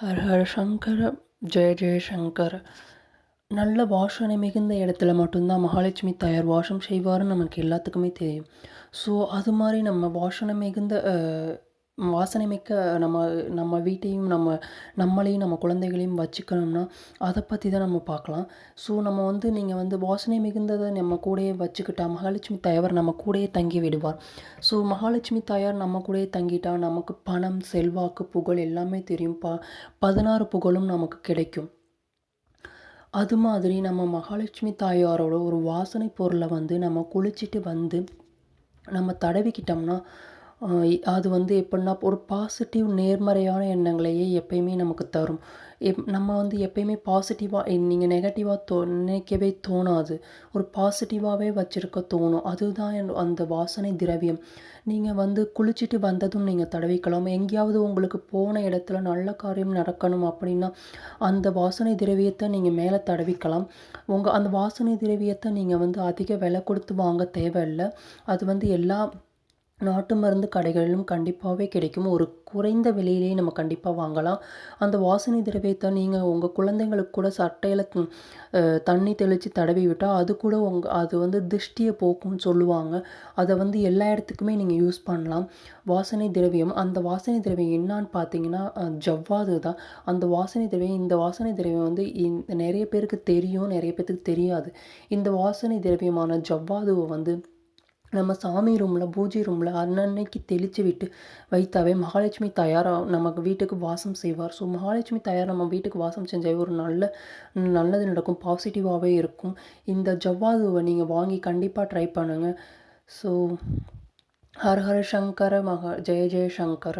Her her Sankara Jaya Jaya Sankara. நல்ல வாசனை மிகுந்த இடத்துல மட்டும்தான் மகாலட்சுமி தாயார் வாசம் செய்வாருன்னு நமக்கு எல்லாத்துக்குமே தெரியும். ஸோ அது மாதிரி நம்ம வாசனை மிகுந்த வாசனை மிக்க நம்ம நம்ம வீட்டையும் நம்ம நம்மளையும் நம்ம குழந்தைகளையும் வச்சுக்கணும்னா அதை பற்றி தான் நம்ம பார்க்கலாம். ஸோ நம்ம வந்து நீங்கள் வந்து வாசனை மிகுந்ததை நம்ம கூடயே வச்சுக்கிட்டா மகாலட்சுமி தாயார் நம்ம கூடயே தங்கி விடுவார். ஸோ மகாலட்சுமி தாயார் நம்ம கூடயே தங்கிட்டா நமக்கு பணம் செல்வாக்கு புகழ் எல்லாமே தெரியும் ப பதினாறு புகழும் நமக்கு கிடைக்கும். அது மாதிரி நம்ம மகாலட்சுமி தாயாரோட ஒரு வாசனை பொருளை வந்து நம்ம குளிச்சுட்டு வந்து நம்ம தடவிக்கிட்டோம்னா அது வந்து எப்படின்னா ஒரு பாசிட்டிவ் நேர்மறையான எண்ணங்களையே எப்பயுமே நமக்கு தரும். எப் நம்ம வந்து எப்பயுமே பாசிட்டிவாக நீங்கள் நெகட்டிவாக தோ நினைக்கவே தோணாது. ஒரு பாசிட்டிவாகவே வச்சுருக்க தோணும். அதுதான் என் அந்த வாசனை திரவியம். நீங்கள் வந்து குளிச்சுட்டு வந்ததும் நீங்கள் தடவிக்கலாம். எங்கேயாவது உங்களுக்கு போன இடத்துல நல்ல காரியம் நடக்கணும் அப்படின்னா அந்த வாசனை திரவியத்தை நீங்கள் மேலே தடவிக்கலாம். உங்கள் அந்த வாசனை திரவியத்தை நீங்கள் வந்து அதிக விலை கொடுத்து வாங்க தேவையில்லை. அது வந்து எல்லா நாட்டு மருந்து கடைகளிலும் கண்டிப்பாகவே கிடைக்கும். ஒரு குறைந்த விலையிலேயே நம்ம கண்டிப்பாக வாங்கலாம். அந்த வாசனை திரவியத்தை நீங்கள் உங்கள் குழந்தைங்களுக்கு கூட சட்டையில் தண்ணி தெளித்து தடவி விட்டால் அது கூட உங்கள் அது வந்து திருஷ்டியை போக்கும்னு சொல்லுவாங்க. அதை வந்து எல்லா இடத்துக்குமே நீங்கள் யூஸ் பண்ணலாம். வாசனை திரவியம் அந்த வாசனை திரவியம் என்னான்னு பார்த்தீங்கன்னா ஜவ்வாது தான். அந்த வாசனை திரவியம் இந்த வாசனை திரவியம் வந்து இந்த நிறைய பேருக்கு தெரியும் நிறைய பேருக்கு தெரியாது. இந்த வாசனை திரவியமான ஜவ்வாதுவை வந்து நம்ம சாமி ரூமில் பூஜை ரூமில் அன்னன்னைக்கு தெளித்து விட்டு வைத்தாவே மகாலட்சுமி தயாராக நமக்கு வீட்டுக்கு வாசம் செய்வார். ஸோ மகாலட்சுமி தயார் நம்ம வீட்டுக்கு வாசம் செஞ்சாவே ஒரு நல்ல நல்லது நடக்கும். பாசிட்டிவாகவே இருக்கும். இந்த ஜவ்வாதுவை நீங்கள் வாங்கி கண்டிப்பாக ட்ரை பண்ணுங்கள் ஸோ ஹர் ஹர சங்கர மகா ஜெய ஜெய சங்கர.